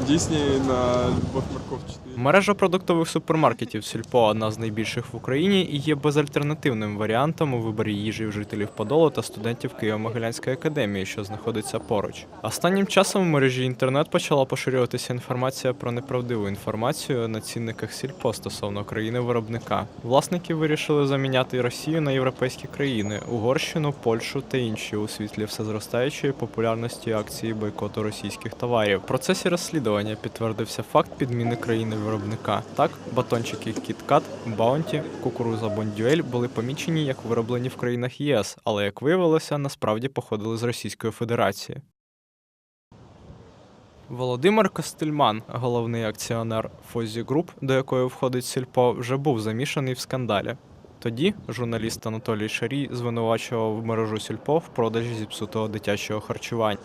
Дійсні на Любов Марков 4. Мережа продуктових супермаркетів Сільпо одна з найбільших в Україні і є безальтернативним варіантом у виборі їжі в жителів Подолу та студентів Києво-Могилянської академії, що знаходиться поруч. Останнім часом в мережі інтернет почала поширюватися інформація про неправдиву інформацію на цінниках Сільпо стосовно країни виробника. Власники вирішили заміняти Росію на європейські країни Угорщину, Польщу та інші у світлі всезростаючої популярності акції бойкоту російських товарів. В процесі розслідування підтвердився факт підміни країни виробника. Так, батончики KitKat, Bounty, кукуруза Бондюель були помічені як вироблені в країнах ЄС, але як виявилося, насправді походили з Російської Федерації. Володимир Костельман, головний акціонер Фозі Груп, до якої входить Сільпо, вже був замішаний в скандалі. Тоді журналіст Анатолій Шарій звинувачував мережу Сільпо в продажі зіпсутого дитячого харчування.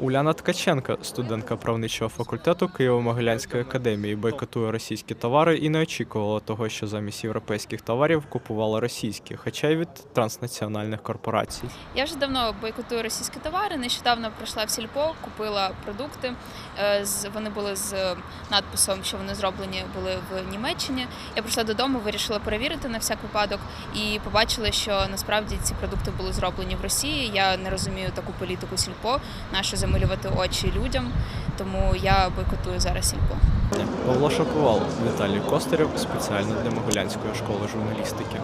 Уляна Ткаченка, студентка правничого факультету Києво-Могилянської академії, бойкотує російські товари і не очікувала того, що замість європейських товарів купувала російські, хоча й від транснаціональних корпорацій. Я вже давно бойкотую російські товари. Нещодавно прийшла в сільпо, купила продукти. Е, Вони були з надписом, що вони зроблені були в Німеччині. Я прийшла додому, вирішила перевірити на всяк випадок і побачила, що насправді ці продукти були зроблені в Росії. Я не розумію таку політику сільпо, нащо замилювати очі людям. Тому я бойкотую зараз сільпо. Павло Шаповал, Віталій Костарєв спеціально для Могилянської школи журналістики.